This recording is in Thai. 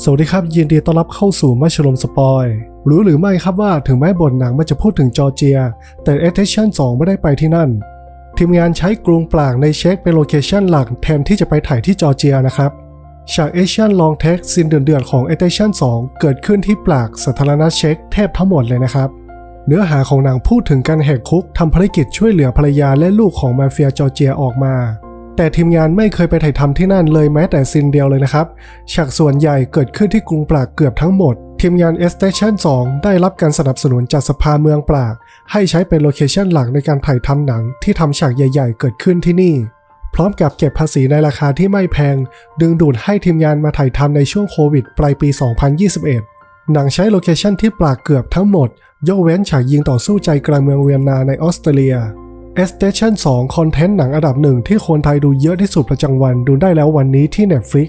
สวัสดีครับ ยินดีต้อนรับเข้าสู่มัชลมสปอยรู้หรือไม่ครับว่าถึงแม้บทหนังมันจะพูดถึงจอร์เจีย แต่ Attention 2ไม่ได้ไปที่นั่น ทีมงานใช้กรุงปรางในเช็คเป็นโลเคชันหลักแทนที่จะไปถ่ายที่จอร์เจียนะครับฉากเอเชียนลองเทคซินเดือดๆของ Attention 2เกิดขึ้นที่ปรากสาธารณรัฐเช็คแทบทั้งหมดเลยนะครับ เนื้อหาของหนังพูดถึงการแหกคุกทำภารกิจช่วยเหลือภรรยาและลูกของมาเฟียจอร์เจียออกมา แต่ทีมงานไม่เคยไปถ่ายทำที่นั่นเลยแม้แต่ซีนเดียวเลยนะครับ ฉากส่วนใหญ่เกิดขึ้นที่กรุงปรากเกือบทั้งหมด ทีมงาน S Station 2 ได้รับการสนับสนุนจากสภาเมืองปราก ให้ใช้เป็นโลเคชันหลักในการถ่ายทำหนังที่ทำฉากใหญ่ ๆ เกิดขึ้นที่นี่ พร้อมกับเก็บภาษีในราคาที่ไม่แพง ดึงดูดให้ทีมงานมาถ่ายทำในช่วงโควิดปลายปี 2021 หนังใช้โลเคชันที่ปรากเกือบทั้งหมดยกเว้นฉากยิงต่อสู้ใจกลางเมืองเวียนนาในออสเตรเลีย S Station 2 คอนเทนต์หนังอันดับหนึ่งที่คนไทยดูเยอะที่สุดประจำวันดูได้แล้ววันนี้ที่ Netflix